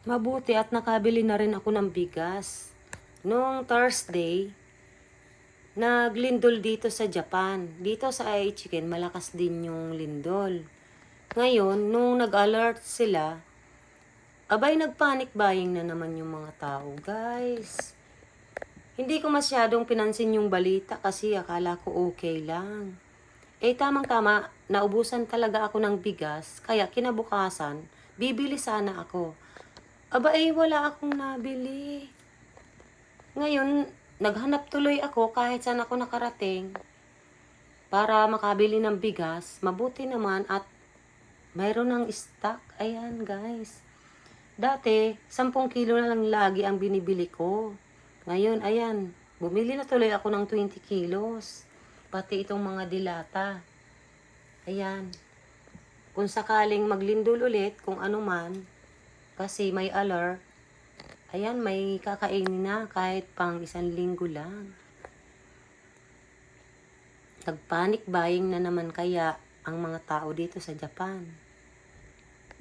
Mabuti at nakabili na rin ako ng bigas. Noong Thursday, naglindol dito sa Japan. Dito sa AI Chicken, malakas din yung lindol. Ngayon, nung nag-alert sila, abay nagpanic buying na naman yung mga tao, guys. Hindi ko masyadong pinansin yung balita kasi akala ko okay lang. Eh tamang-tama, naubusan talaga ako ng bigas, kaya kinabukasan, bibili sana ako. Aba eh, wala akong nabili. Ngayon, naghanap tuloy ako kahit saan ako nakarating para makabili ng bigas. Mabuti naman at mayroon ng stock. Ayan, guys. Dati, 10 kilo na lang lagi ang binibili ko. Ngayon, ayan, bumili na tuloy ako ng 20 kilos. Pati itong mga dilata. Ayan. Kung sakaling maglindol ulit, kung ano man, kasi may alert, ayan, may kakainin na kahit pang isang linggo lang. Nagpanic buying na naman kaya ang mga tao dito sa Japan.